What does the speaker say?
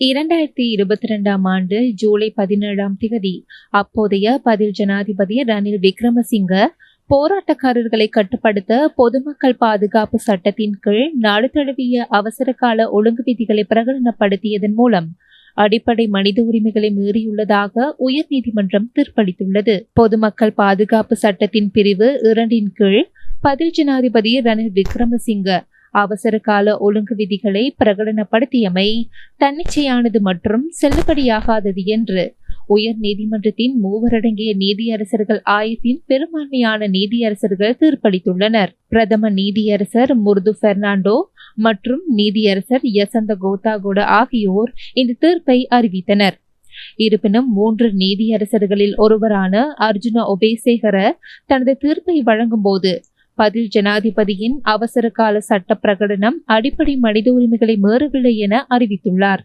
இரண்டாயிரத்தி இருபத்தி ரெண்டாம் ஆண்டு ஜூலை பதினேழாம் தேதி அப்போதைய பதில் ஜனாதிபதி ரணில் விக்ரமசிங்க போராட்டக்காரர்களை கட்டுப்படுத்த பொதுமக்கள் பாதுகாப்பு சட்டத்தின் கீழ் நாடு தழுவிய அவசர கால ஒழுங்கு விதிகளை பிரகடனப்படுத்தியதன் மூலம் அடிப்படை மனித உரிமைகளை மீறியுள்ளதாக உயர்நீதிமன்றம் தீர்ப்பளித்துள்ளது. பொதுமக்கள் பாதுகாப்பு சட்டத்தின் பிரிவு இரண்டின் கீழ் பதில் ஜனாதிபதி ரணில் விக்ரமசிங்க அவசரகால ஒழுங்கு விதிகளை பிரகடனப்படுத்தியமை தன்னிச்சையானது மற்றும் செல்லுபடியாகாதது என்று. உயர் நீதிமன்றத்தின் மூவரடங்கிய நீதியரசர்கள் ஆயத்தின் பெரும்பான்மையான நீதியரசர்கள் தீர்ப்பளித்துள்ளனர். பிரதம நீதியரசர் முருது பெர்னாண்டோ மற்றும் நீதியரசர் யசந்த கோதாகோட ஆகியோர் இந்த தீர்ப்பை அறிவித்தனர். இருப்பினும் மூன்று நீதியரசர்களில் ஒருவரான அர்ஜுன ஒபேசேகர தனது தீர்ப்பை வழங்கும் போது பதில் ஜனாதிபதியின் அவசரகால சட்ட பிரகடனம் அடிப்படை மனித உரிமைகளை மீறவில்லை என அறிவித்துள்ளார்.